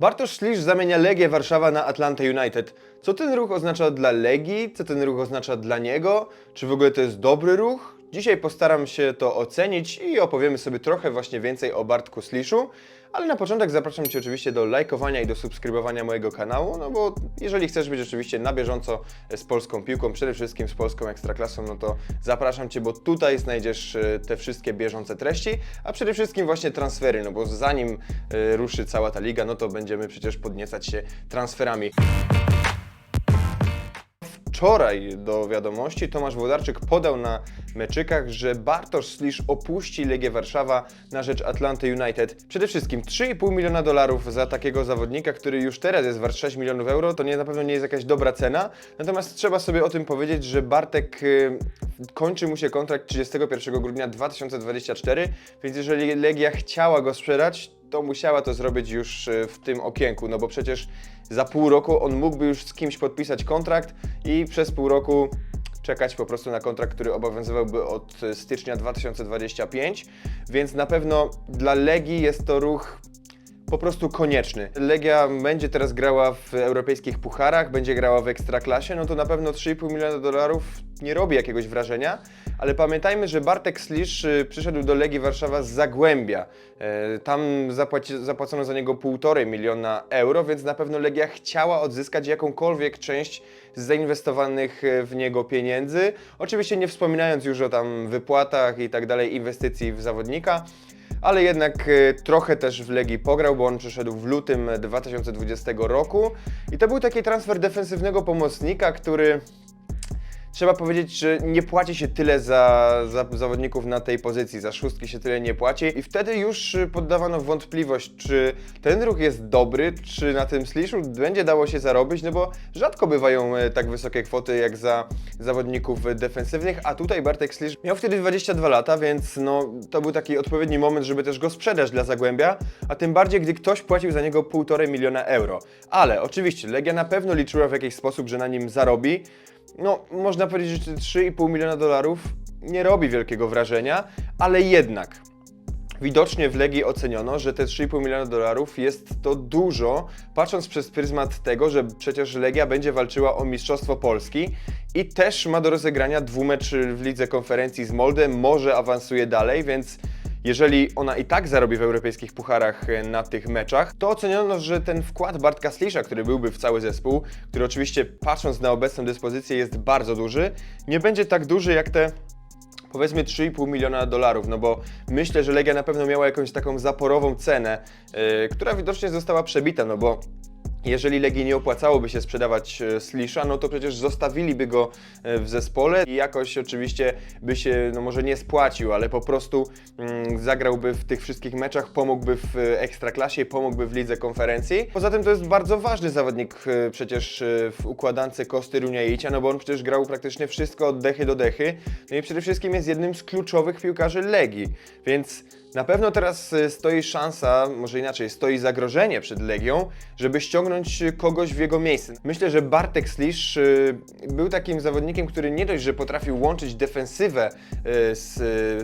Bartosz Szlisz zamienia Legię Warszawa na Atlanta United. Co ten ruch oznacza dla Legii? Co ten ruch oznacza dla niego? Czy w ogóle to jest dobry ruch? Dzisiaj postaram się to ocenić i opowiemy sobie trochę właśnie więcej o Bartku Sliszu. Ale na początek zapraszam Cię oczywiście do lajkowania i do subskrybowania mojego kanału, no bo jeżeli chcesz być oczywiście na bieżąco z polską piłką, przede wszystkim z polską ekstraklasą, no to zapraszam Cię, bo tutaj znajdziesz e, te wszystkie bieżące treści, a przede wszystkim właśnie transfery, no bo zanim e, ruszy cała ta liga, no to będziemy przecież podniecać się transferami. Wczoraj do wiadomości Tomasz Włodarczyk podał na meczykach, że Bartosz Slisz opuści Legię Warszawa na rzecz Atlanty United. Przede wszystkim 3,5 miliona dolarów za takiego zawodnika, który już teraz jest wart 6 milionów euro, to nie, na pewno nie jest jakaś dobra cena. Natomiast trzeba sobie o tym powiedzieć, że Bartek y, kończy mu się kontrakt 31 grudnia 2024, więc jeżeli Legia chciała go sprzedać, to musiała to zrobić już e, w tym okienku, no bo przecież za pół roku on mógłby już z kimś podpisać kontrakt i przez pół roku czekać po prostu na kontrakt, który obowiązywałby od e, stycznia 2025, więc na pewno dla Legii jest to ruch po prostu konieczny. Legia będzie teraz grała w europejskich pucharach, będzie grała w ekstraklasie, no to na pewno 3,5 miliona dolarów nie robi jakiegoś wrażenia, ale pamiętajmy, że Bartek Slisz y, przyszedł do Legii Warszawa z Zagłębia. E, Tam zapłaci, zapłacono za niego 1,5 miliona euro, więc na pewno Legia chciała odzyskać jakąkolwiek część z zainwestowanych e, w niego pieniędzy. Oczywiście nie wspominając już o tam wypłatach i tak dalej, inwestycji w zawodnika ale jednak e, trochę też w Legii pograł, bo on przyszedł w lutym 2020 roku. I to był taki transfer defensywnego pomocnika, który trzeba powiedzieć, że nie płaci się tyle za, za zawodników na tej pozycji, za szóstki się tyle nie płaci. I wtedy już y, poddawano wątpliwość, czy ten ruch jest dobry, czy na tym sliszu będzie dało się zarobić, no bo rzadko bywają e, tak wysokie kwoty jak za zawodników defensywnych, a tutaj Bartek Slisz miał wtedy 22 lata, więc no, to był taki odpowiedni moment, żeby też go sprzedać dla Zagłębia, a tym bardziej, gdy ktoś płacił za niego 1,5 miliona euro. Ale oczywiście Legia na pewno liczyła w jakiś sposób, że na nim zarobi, no, można powiedzieć, że te 3,5 miliona dolarów nie robi wielkiego wrażenia, ale jednak widocznie w Legii oceniono, że te 3,5 miliona dolarów jest to dużo, patrząc przez pryzmat tego, że przecież Legia będzie walczyła o Mistrzostwo Polski i też ma do rozegrania dwumecz w Lidze Konferencji z Molde, może awansuje dalej, więc jeżeli ona i tak zarobi w europejskich pucharach e, na tych meczach, to oceniono, że ten wkład Bartka Slisza, który byłby w cały zespół, który oczywiście patrząc na obecną dyspozycję jest bardzo duży, nie będzie tak duży jak te powiedzmy 3,5 miliona dolarów, no bo myślę, że Legia na pewno miała jakąś taką zaporową cenę, yy, która widocznie została przebita, no bo jeżeli Legii nie opłacałoby się sprzedawać e, Slisza, no to przecież zostawiliby go e, w zespole i jakoś oczywiście by się, no może nie spłacił, ale po prostu mm, zagrałby w tych wszystkich meczach, pomógłby w e, Ekstraklasie, pomógłby w Lidze Konferencji. Poza tym to jest bardzo ważny zawodnik przecież w układance Kosty Runiaicia, no bo on przecież grał praktycznie wszystko od dechy do dechy, no i przede wszystkim jest jednym z kluczowych piłkarzy Legii, więc na pewno teraz e, stoi szansa, może inaczej, stoi zagrożenie przed Legią, żeby ściągnąć kogoś w jego miejsce. Myślę, że Bartek Slisz e, był takim zawodnikiem, który nie dość, że potrafił łączyć defensywę e, z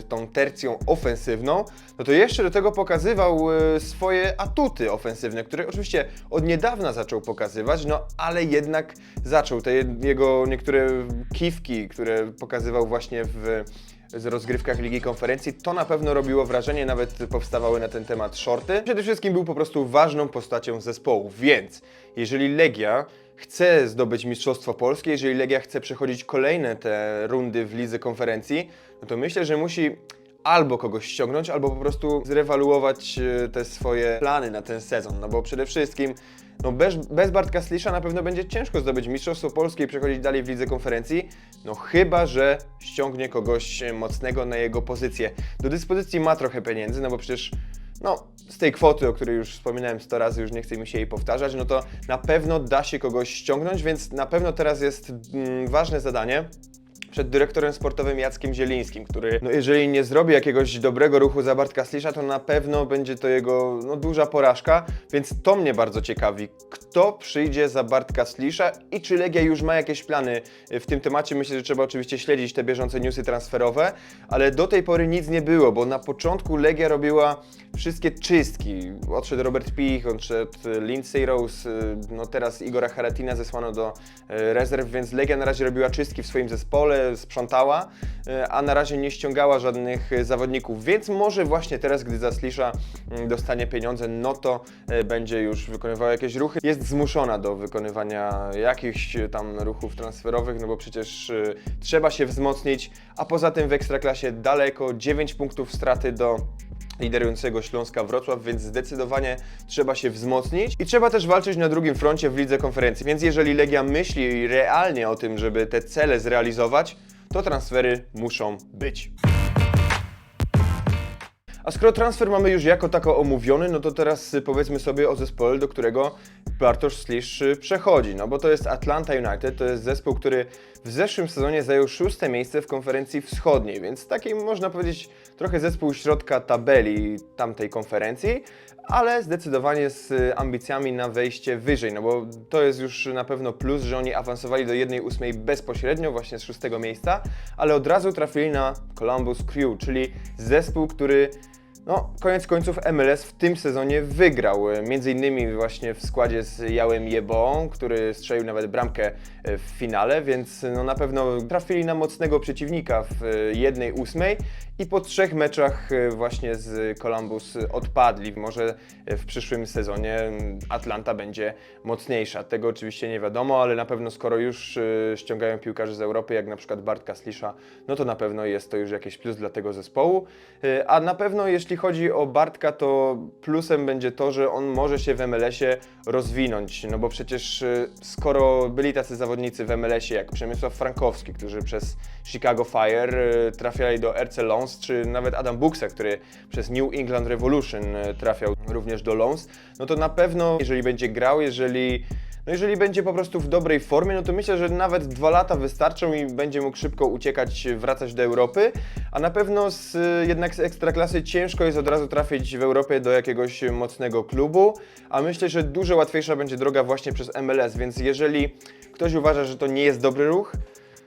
tą tercją ofensywną, no to jeszcze do tego pokazywał swoje atuty ofensywne, które oczywiście od niedawna zaczął pokazywać, no ale jednak zaczął. Te je- jego niektóre kiwki, które pokazywał właśnie w z rozgrywkach Ligi Konferencji. To na pewno robiło wrażenie, nawet powstawały na ten temat shorty. Przede wszystkim był po prostu ważną postacią zespołu, więc jeżeli Legia chce zdobyć Mistrzostwo Polskie, jeżeli Legia chce przechodzić kolejne te rundy w Lidze Konferencji, no to myślę, że musi albo kogoś ściągnąć, albo po prostu zrewaluować e, te swoje plany na ten sezon. No bo przede wszystkim no bez, bez Bartka Slisza na pewno będzie ciężko zdobyć Mistrzostwo Polskie i przechodzić dalej w Lidze Konferencji, no chyba, że ściągnie kogoś mocnego na jego pozycję. Do dyspozycji ma trochę pieniędzy, no bo przecież no, z tej kwoty, o której już wspominałem 100 razy, już nie chce mi się jej powtarzać, no to na pewno da się kogoś ściągnąć, więc na pewno teraz jest mm, ważne zadanie, przed dyrektorem sportowym Jackiem Zielińskim, który, no jeżeli nie zrobi jakiegoś dobrego ruchu za Bartka Slisza, to na pewno będzie to jego no, duża porażka, więc to mnie bardzo ciekawi. Kto przyjdzie za Bartka Slisza i czy Legia już ma jakieś plany w tym temacie? Myślę, że trzeba oczywiście śledzić te bieżące newsy transferowe, ale do tej pory nic nie było, bo na początku Legia robiła wszystkie czystki. Odszedł Robert Pich, odszedł Lindsay Rose, no teraz Igora Haratina zesłano do e, rezerw, więc Legia na razie robiła czystki w swoim zespole, sprzątała, e, a na razie nie ściągała żadnych e, zawodników, więc może właśnie teraz, gdy Zaslisza mm, dostanie pieniądze, no to e, będzie już wykonywała jakieś ruchy. Jest zmuszona do wykonywania jakichś tam ruchów transferowych, no bo przecież trzeba się wzmocnić, a poza tym w Ekstraklasie daleko, 9 punktów straty do liderującego Śląska Wrocław, więc zdecydowanie trzeba się wzmocnić i trzeba też walczyć na drugim froncie w lidze konferencji. Więc jeżeli Legia myśli realnie o tym, żeby te cele zrealizować, to transfery muszą być. A skoro transfer mamy już jako tako omówiony, no to teraz powiedzmy sobie o zespole, do którego Bartosz Slisz przechodzi. No bo to jest Atlanta United, to jest zespół, który w zeszłym sezonie zajął szóste miejsce w konferencji wschodniej, więc taki można powiedzieć trochę zespół środka tabeli tamtej konferencji, ale zdecydowanie z ambicjami na wejście wyżej, no bo to jest już na pewno plus, że oni awansowali do 1-8 bezpośrednio, właśnie z szóstego miejsca, ale od razu trafili na Columbus Crew, czyli zespół, który no, koniec końców MLS w tym sezonie wygrał. Między innymi właśnie w składzie z Jałem Jeboą, który strzelił nawet bramkę e, w finale, więc no, na pewno trafili na mocnego przeciwnika w e, jednej ósmej i po trzech meczach e, właśnie z Columbus odpadli. Może w przyszłym sezonie Atlanta będzie mocniejsza. Tego oczywiście nie wiadomo, ale na pewno skoro już ściągają piłkarzy z Europy, jak na przykład Bartka Slisza, no to na pewno jest to już jakiś plus dla tego zespołu. A na pewno jeśli chodzi o Bartka, to plusem będzie to, że on może się w MLS-ie rozwinąć, no bo przecież y, skoro byli tacy zawodnicy w MLS-ie jak Przemysław Frankowski, którzy przez Chicago Fire y, trafiali do RC Lons, czy nawet Adam Buxa, który przez New England Revolution y, trafiał również do Lons, no to na pewno jeżeli będzie grał, jeżeli no jeżeli będzie po prostu w dobrej formie, no to myślę, że nawet dwa lata wystarczą i będzie mógł szybko uciekać, wracać do Europy, a na pewno z, jednak z Ekstraklasy ciężko jest od razu trafić w Europie do jakiegoś mocnego klubu, a myślę, że dużo łatwiejsza będzie droga właśnie przez MLS, więc jeżeli ktoś uważa, że to nie jest dobry ruch,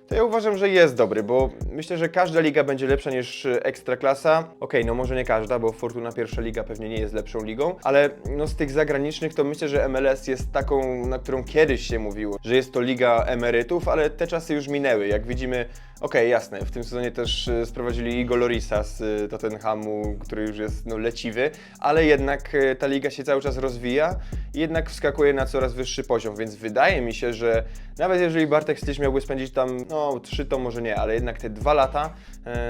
to ja uważam, że jest dobry, bo myślę, że każda liga będzie lepsza niż Ekstraklasa. Okej, no może nie każda, bo Fortuna pierwsza liga pewnie nie jest lepszą ligą, ale no z tych zagranicznych to myślę, że MLS jest taką, na którą kiedyś się mówiło, że jest to liga emerytów, ale te czasy już minęły. Jak widzimy, okej, jasne, w tym sezonie też e, sprowadzili Igor Lorisa z e, Tottenhamu, który już jest no, leciwy, ale jednak e, ta liga się cały czas rozwija i jednak wskakuje na coraz wyższy poziom, więc wydaje mi się, że nawet jeżeli Bartek Slisz miałby spędzić tam, no trzy to może nie, ale jednak te dwa lata,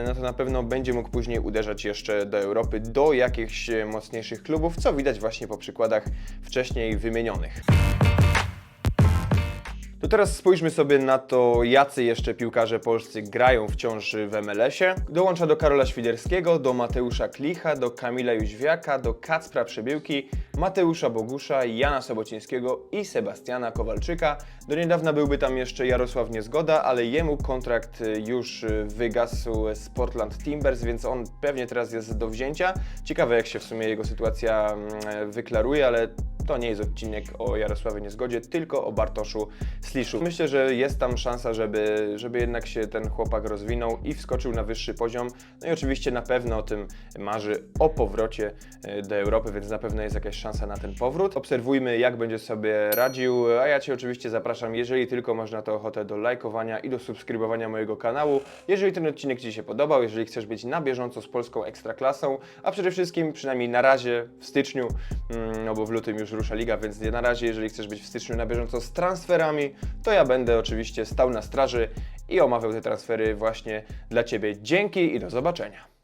no to na pewno będzie mógł później uderzać jeszcze do Europy, do jakichś mocniejszych klubów, co widać właśnie po przykładach wcześniej wymienionych. To teraz spójrzmy sobie na to, jacy jeszcze piłkarze polscy grają wciąż w MLS-ie. Dołącza do Karola Świderskiego, do Mateusza Klicha, do Kamila Jóźwiaka, do Kacpra Przebiłki, Mateusza Bogusza, Jana Sobocińskiego i Sebastiana Kowalczyka. Do niedawna byłby tam jeszcze Jarosław Niezgoda, ale jemu kontrakt już wygasł z Portland Timbers, więc on pewnie teraz jest do wzięcia. Ciekawe jak się w sumie jego sytuacja mm, wyklaruje, ale to nie jest odcinek o Jarosławie Niezgodzie, tylko o Bartoszu Sliszu. Myślę, że jest tam szansa, żeby, żeby jednak się ten chłopak rozwinął i wskoczył na wyższy poziom. No i oczywiście na pewno o tym marzy o powrocie e, do Europy, więc na pewno jest jakaś szansa na ten powrót. Obserwujmy, jak będzie sobie radził, a ja Cię oczywiście zapraszam, jeżeli tylko masz na to ochotę, do lajkowania i do subskrybowania mojego kanału. Jeżeli ten odcinek Ci się podobał, jeżeli chcesz być na bieżąco z polską ekstraklasą, a przede wszystkim, przynajmniej na razie, w styczniu, mm, no bo w lutym już rusza liga, więc na razie, jeżeli chcesz być w styczniu na bieżąco z transferami, to ja będę oczywiście stał na straży i omawiał te transfery właśnie dla Ciebie. Dzięki i do zobaczenia.